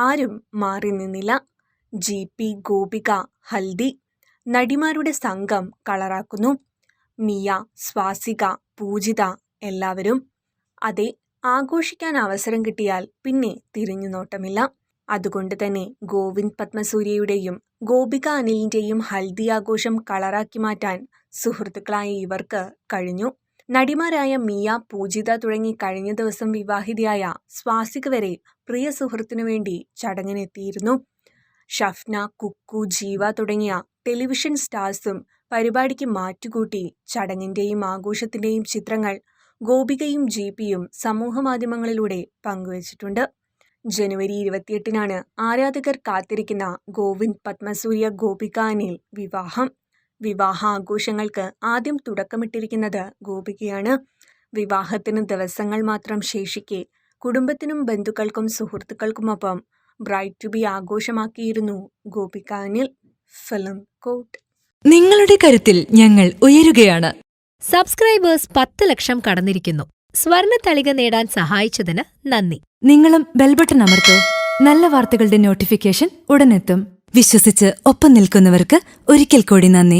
ആരും മാറി നിന്നില്ല. ജി. പി. ഗോപിക ഹൽദി നടിമാരുടെ സംഘം കളറാക്കുന്നു. മിയ സ്വാസിക പൂജിത എല്ലാവരും. അതെ ആഘോഷിക്കാൻ അവസരം കിട്ടിയാൽ പിന്നെ തിരിഞ്ഞു നോട്ടമില്ല അതുകൊണ്ട് തന്നെ ഗോവിന്ദ് പത്മസൂര്യയുടെയും ഗോപിക അനിലിന്റെയും ഹൽദി ആഘോഷം കളറാക്കി മാറ്റാൻ സുഹൃത്തുക്കളായ ഇവർക്ക് കഴിഞ്ഞു. നടിമാരായ മിയ പൂജിത തുടങ്ങി കഴിഞ്ഞ ദിവസം വിവാഹിതയായ സ്വാസിക് വരെ പ്രിയ സുഹൃത്തിനു വേണ്ടി ചടങ്ങിനെത്തിയിരുന്നു. ഷഫ്ന കുക്കു ജീവ തുടങ്ങിയ ടെലിവിഷൻ സ്റ്റാർസും പരിപാടിക്ക് മാറ്റുകൂട്ടി ചടങ്ങിന്റെയും ആഘോഷത്തിന്റെയും ചിത്രങ്ങൾ ഗോപികയും ജിപിയും സമൂഹമാധ്യമങ്ങളിലൂടെ പങ്കുവച്ചിട്ടുണ്ട്. ജനുവരി ഇരുപത്തിയെട്ടിനാണ് ആരാധകർ കാത്തിരിക്കുന്ന ഗോവിന്ദ് പത്മസൂര്യ ഗോപിക അനിൽ വിവാഹം. വിവാഹ ആഘോഷങ്ങൾക്ക് ആദ്യം തുടക്കമിട്ടിരിക്കുന്നത് ഗോപികയാണ്. വിവാഹത്തിന് ദിവസങ്ങൾ മാത്രം ശേഷിക്കെ കുടുംബത്തിനും ബന്ധുക്കൾക്കും സുഹൃത്തുക്കൾക്കുമൊപ്പം ബ്രൈറ്റ് ടു ബി ആഘോഷമാക്കിയിരുന്നു ഗോപിക അനിൽ ഫിലിം കോട്ട്. നിങ്ങളുടെ കരുത്തിൽ ഞങ്ങൾ ഉയരുകയാണ്. സബ്സ്ക്രൈബേഴ്സ് പത്ത് ലക്ഷം കടന്നിരിക്കുന്നു. സ്വർണ തളിക നേടാൻ സഹായിച്ചതിന് നന്ദി. നിങ്ങളും ബെൽബട്ടൺ അമർത്തോ. നല്ല വാർത്തകളുടെ നോട്ടിഫിക്കേഷൻ ഉടനെത്തും. വിശ്വസിച്ച് ഒപ്പം നിൽക്കുന്നവർക്ക് ഒരിക്കൽ കൂടി നന്ദി.